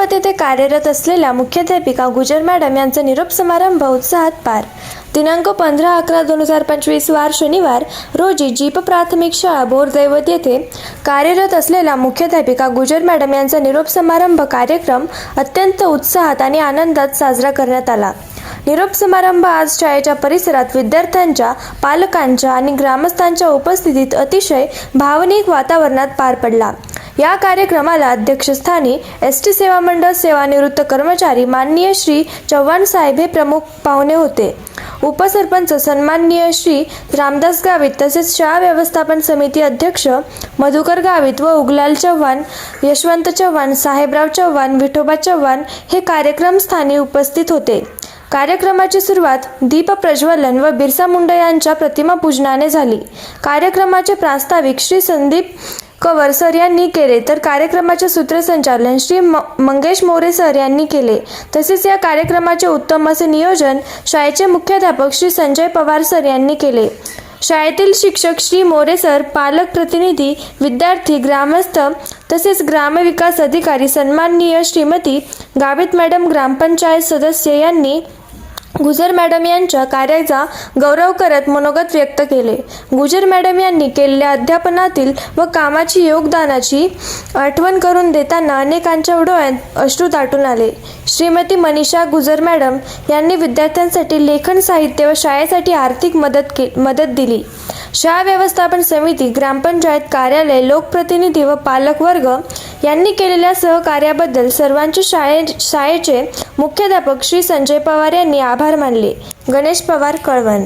हैदराबाद येथे कार्यरत असलेल्या मुख्याध्यापिका गुजर मॅडम यांचा निरोप समारंभ उत्साहात पार. दिनांक पंधरा अकरा दोन हजार पंचवीस वार शनिवार रोजी जीप प्राथमिक शाळा बोरदैवत येथे कार्यरत असलेल्या मुख्याध्यापिका गुजर मॅडम यांचा निरोप समारंभ कार्यक्रम अत्यंत उत्साहात आणि आनंदात साजरा करण्यात आला. निरोप समारंभ आज शाळेच्या परिसरात विद्यार्थ्यांच्या पालकांच्या आणि ग्रामस्थांच्या उपस्थितीत अतिशय भावनिक वातावरणात पार पडला. या कार्यक्रमाला अध्यक्षस्थानी एस टी सेवा मंडळ सेवानिवृत्त कर्मचारी माननीय श्री चव्हाण साहेब हे प्रमुख पाहुणे होते. उपसरपंच सन्माननीय श्री रामदास गावित तसेच शाळा व्यवस्थापन समिती अध्यक्ष मधुकर गावित व उगलाल चव्हाण यशवंत चव्हाण साहेबराव चव्हाण विठोबा चव्हाण हे कार्यक्रम स्थानी उपस्थित होते. कार्यक्रमाची सुरुवात दीप प्रज्वलन व बिरसा मुंडा यांच्या प्रतिमा पूजनाने झाली. कार्यक्रमाचे प्रास्ताविक श्री संदीप कवर सर यांनी केले. तर कार्यक्रमाचे सूत्रसंचालन श्री म मंगेश मोरे सर यांनी केले. तसेच या कार्यक्रमाचे उत्तम असे नियोजन शाळेचे मुख्याध्यापक श्री संजय पवार सर यांनी केले. शाळेतील शिक्षक श्री मोरे सर पालक प्रतिनिधी विद्यार्थी ग्रामस्थ तसेच ग्रामविकास अधिकारी सन्माननीय श्रीमती गावित मॅडम ग्रामपंचायत सदस्य यांनी गुजर मॅडम यांच्या कार्याचा गौरव करत मनोगत व्यक्त केले. गुजर मॅडम यांनी केलेल्या अध्यापनातील व कामाची योगदानाची आठवण करून देताना अनेकांच्या डोळ्यात अश्रू दाटून आले. श्रीमती मनीषा गुजर मॅडम यांनी विद्यार्थ्यांसाठी लेखन साहित्य व शाळेसाठी आर्थिक मदत के मदत दिली. शाळा व्यवस्थापन समिती ग्रामपंचायत कार्यालय लोकप्रतिनिधी व पालकवर्ग यांनी केलेल्या सहकार्याबद्दल सर्वांचे शाळे शाळेचे मुख्याध्यापक श्री संजय पवार यांनी आभार मानले. गणेश पवार कळवण.